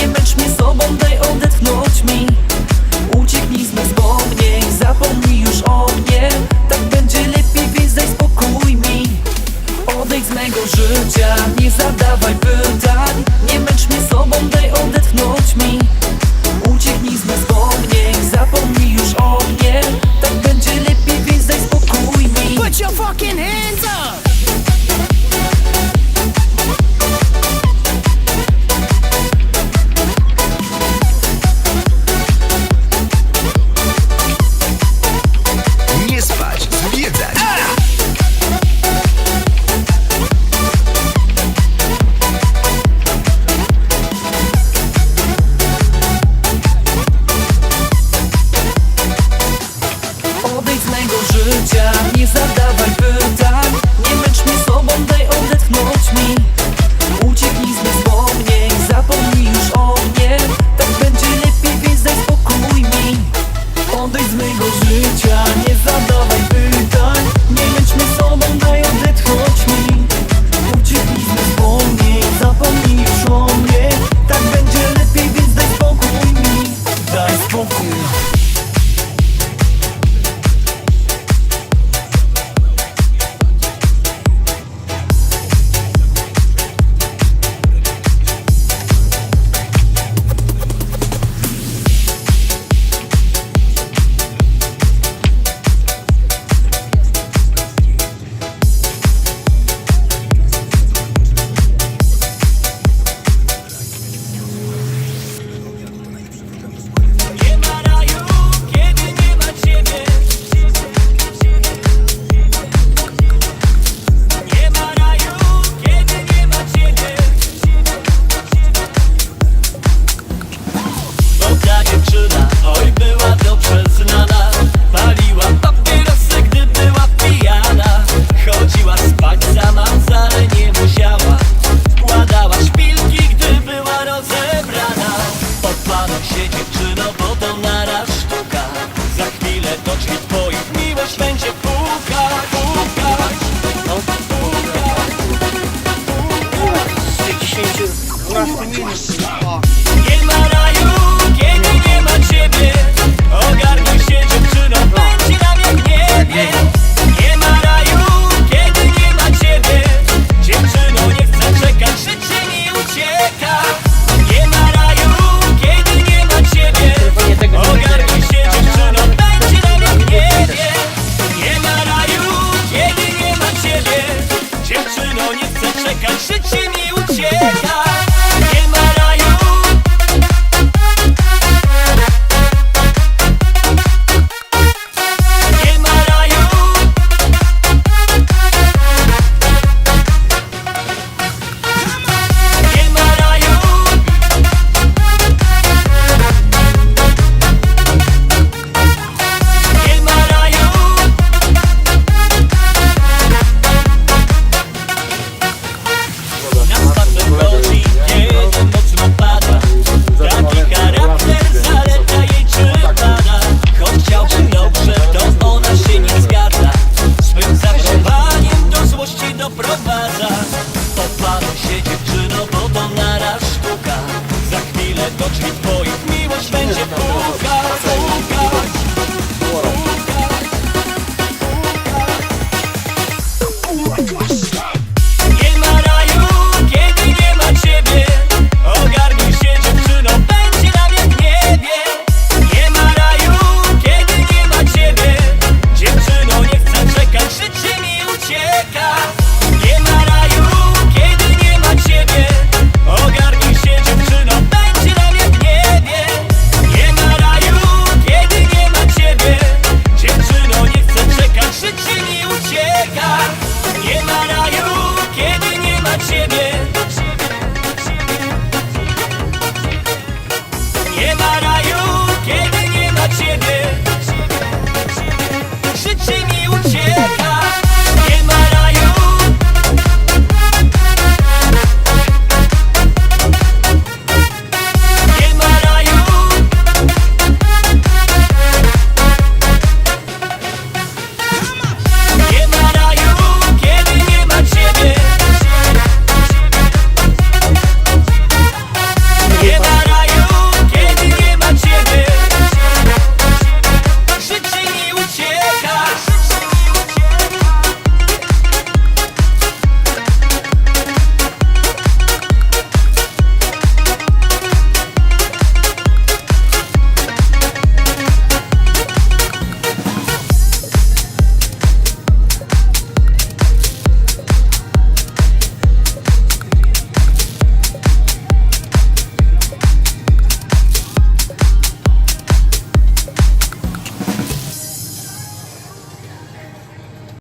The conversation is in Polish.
Nie męcz sobą, daj odetchnąć mi. Ucieknij z mnie Zapomnij już o mnie. Nie zadawaj pytań. Nie męcz mnie sobą, daj odetchnąć mi. 感谢